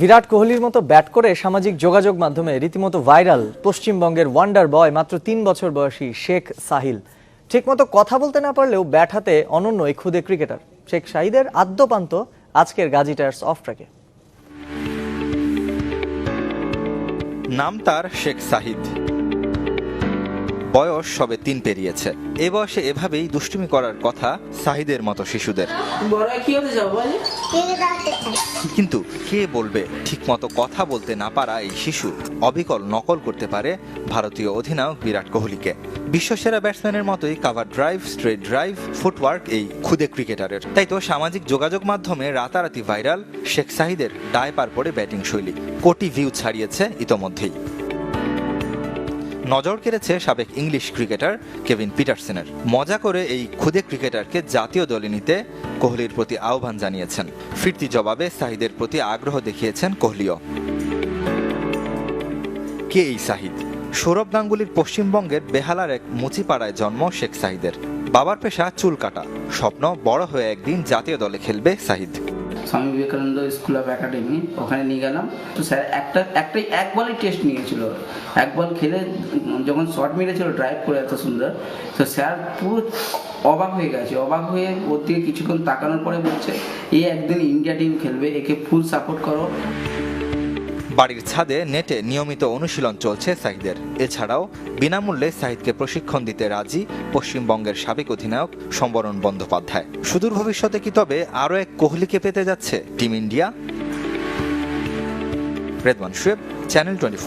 বিরাট কোহলির মতো ব্যাট করে সামাজিক যোগাযোগ মাধ্যমে রীতিমতো ভাইরাল পশ্চিমবঙ্গের ওয়ান্ডার বয় মাত্র তিন বছর বয়সী শেখ সাহিল। ঠিকমতো কথা বলতে না পারলেও ব্যাট হাতে অনন্য এই ক্ষুদে ক্রিকেটার। শেখ সাহিদের আদ্যপান্ত আজকের গাজী টায়ার্স অফ ট্র্যাকে। নাম তার শেখ সাহিদ। বয়স সবে তিন পেরিয়েছে। এ বয়সে এভাবেই দুষ্টুমি করার কথা সাহিদের মতো শিশুদের। কিন্তু কে বলবে ঠিকমতো কথা বলতে না পারা এই শিশু অবিকল নকল করতে পারে ভারতীয় অধিনায়ক বিরাট কোহলিকে। বিশ্বসেরা ব্যাটসম্যানের মতোই cover drive straight drive footwork এই খুদে ক্রিকেটারের। তাই তো সামাজিক যোগাযোগ মাধ্যমে রাতারাতি ভাইরাল শেখ সাহিদের ডায় পার পড়ে ব্যাটিং শৈলী। কোটি ভিউ ছাড়িয়েছে ইতোমধ্যেই। নজর কেড়েছে সাবেক ইংলিশ ক্রিকেটার কেভিন পিটারসেনের। মজা করে এই খুদে ক্রিকেটারকে জাতীয় দলে নিতে কোহলির প্রতি আহ্বান জানিয়েছেন। ফিরতি জবাবে সাহিদের প্রতি আগ্রহ দেখিয়েছেন কোহলিও। কে এই সাহিদ? সৌরভ গাঙ্গুলির পশ্চিমবঙ্গের বেহালার এক মুচিপাড়ায় জন্ম শেখ সাহিদের। বাবার পেশা চুল কাটা। স্বপ্ন বড় হয়ে একদিন জাতীয় দলে খেলবে সাহিদ। Swami Vivekananda school of academy, ওখানে নিয়ে গেলাম। তো স্যার, একটা, একটাই, এক বলই টেস্ট নিয়েছিল। এক বল খেলে যখন শর্ট মেরেছিল ড্রাইভ করে এত সুন্দর, তো স্যার পুরো অবাক হয়ে গেছে। অবাক হয়ে ওর দিকে কিছুক্ষণ তাকানোর পরে বলছে, এ একদিন ইন্ডিয়া টিম খেলবে, একে ফুল সাপোর্ট করো। বাড়ির ছাদে নেটে নিয়মিত অনুশীলন চলছে সাহিদের এছাড়াও বিনামূল্যে সাহিদকে প্রশিক্ষণ দিতে রাজি পশ্চিমবঙ্গের সাবেক অধিনায়ক সম্বরণ বন্দ্যোপাধ্যায়। সুদূর ভবিষ্যতে কি তবে আরও এক কোহলিকে পেতে যাচ্ছে টিম ইন্ডিয়া? রেদমান শুয়েব, চ্যানেল টোয়েন্টি